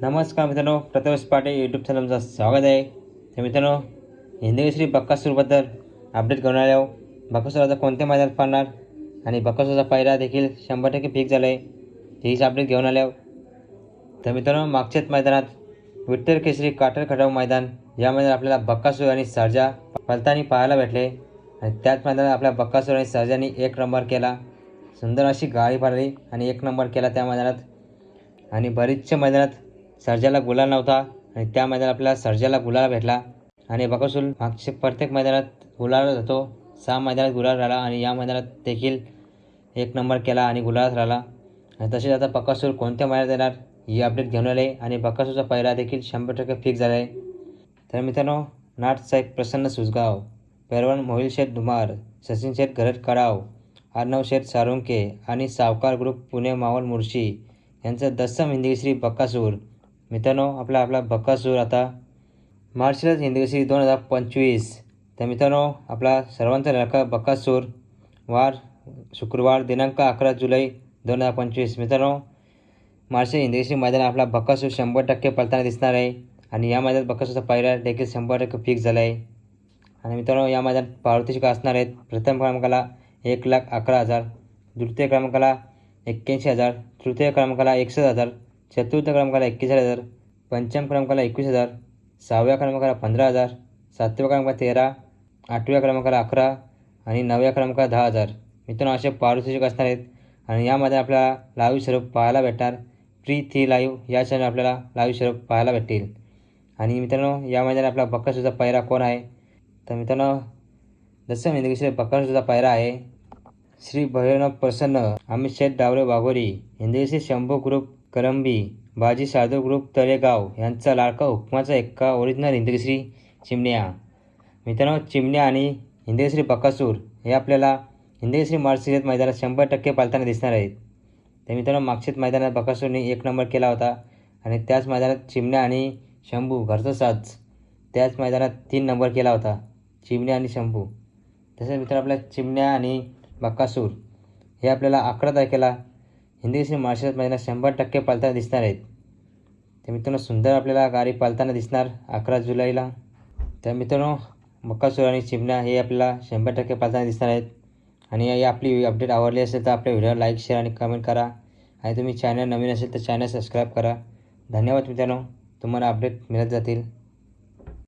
नमस्कार मित्रांनो प्रथमेश पाटे यूट्यूब चॅनलचं स्वागत आहे. तर मित्रांनो हिंदकेसरी बक्कासूरबद्दल अपडेट घेऊन आलो बक्कासुराचा कोणत्या मैदानात पाडणार आणि बक्कासूरचा पायरा देखील शंभर टक्के फिक्स झाला आहे हीच अपडेट घेऊन आलो तर मित्रांनो मागच्याच मैदानात विठ्ठल केसरी काटर खटाव मैदान या मैदानात आपल्याला बक्कासूर आणि सर्जा पलतानी पाहायला भेटले. आणि त्याच मैदानात आपल्या बक्कासूर आणि सर्जानी एक नंबर केला. सुंदर अशी गाडी पाडली आणि एक नंबर केला त्या मैदानात. आणि बरीचशा मैदानात सर्जाला गुलाल नव्हता आणि त्या मैदानात आपल्याला सर्जाला गुलाल भेटला. आणि बकासूर मागच्या प्रत्येक मैदानात गुलाल होतो. सहा मैदानात गुलाल राहिला आणि या मैदानात देखील एक नंबर केला आणि गुलालात राहिला. आणि तसेच आता बकासूर कोणत्या मैदानात येणार ही अपडेट घेऊन आले आणि बकासूरचा पहिला देखील शंभर टक्के फिक्स झाला आहे तर मित्रांनो नाट साहेब प्रसन्न सुजगाव पेरवण मोहिल शेठ धुमार सचिन शेठ घरट कडाव अर्णव शेठ सारुंके आणि सावकार ग्रुप पुणे मावळ मुर्शी यांचं दसम हिंदीश्री बक्कासूर मित्रांनो आपला आपला बक्कासूर आता मार्शल हिंदीश्री दोन हजार पंचवीस. तर मित्रांनो आपला सर्वांचा लडका बक्कासूर वार शुक्रवार दिनांक अकरा जुलै दोन हजार पंचवीस. मित्रांनो मार्शल हिंदीश्री मैदान आपला बक्कासूर शंभर टक्के पळताना दिसणार आहे. आणि या मैदानात बक्कासूरचा पायऱ्या देखील शंभर टक्के फिक्स झाला आहे. आणि मित्रांनो या मैदानात पावतीचे असणार आहेत. प्रथम क्रमांकाला एक लाख अकरा हजार द्वितीय क्रमांकाला एक्क्याऐंशी हजार तृतीय क्रमांकाला एकसष्ट हजार चतुर्थ क्रमांकाला एकवीस हजार पंचम क्रमांकाला एकवीस हजार सहाव्या क्रमांकाला पंधरा हजार सातव्या क्रमांकाला तेरा आठव्या क्रमांकाला अकरा आणि नवव्या क्रमांकाला दहा हजार. मित्रांनो असे पारितोषिक असणार आहेत आणि यामध्ये आपल्याला लाईव्ह स्वरूप पाहायला भेटणार. फ्री थ्री लाईव्ह या चॅनल आपल्याला लाईव्ह स्वरूप पाहायला भेटतील. आणि मित्रांनो या मैदानात आपला बक्कासूरचा पायरा कोण आहे? तर मित्रांनो जसं हिंदकेश्वर बक्कासूरचा पायरा आहे. श्री भैरवनाथ प्रसन्न अमित शेठ डावरे वाघोरी हिंदकेश्री शंभू ग्रुप करंबी बाजी साधू ग्रुप तळेगाव यांचा लाडका हुकमाचा एक्का ओरिजिनल इंद्रश्री चिमण्या. मित्रांनो चिमण्या आणि इंद्रश्री बकासूर हे आपल्याला इंद्रश्री मार्सिलेत मैदानात शंभर टक्के पालताना दिसणार आहेत. तर मित्रांनो मागच्याच मैदानात बकासूरने एक नंबर केला होता आणि त्याच मैदानात चिमण्या आणि शंभू घरचा साज त्याच मैदानात तीन नंबर केला होता चिमण्या आणि शंभू. तसेच मित्र आपल्या चिमण्या आणि बक्कासूर हे आपल्याला अकरा तारखेला हिंदी श्री मार्शल शंभर टक्के पालताना दिसणार आहेत. तर मित्रांनो सुंदर आपल्याला गाडी पालताना दिसणार अकरा जुलैला. तर मित्रांनो मक्कासूर आणि चिमण्या हे आपल्याला शंभर टक्के पालताना दिसणार आहेत. आणि ही आपली अपडेट आवडली असेल तर आपल्या व्हिडिओ लाईक शेअर आणि कमेंट करा. आणि तुम्ही चॅनल नवीन असेल तर चॅनल सबस्क्राईब करा. धन्यवाद मित्रांनो. तुम्हाला अपडेट मिळत जातील.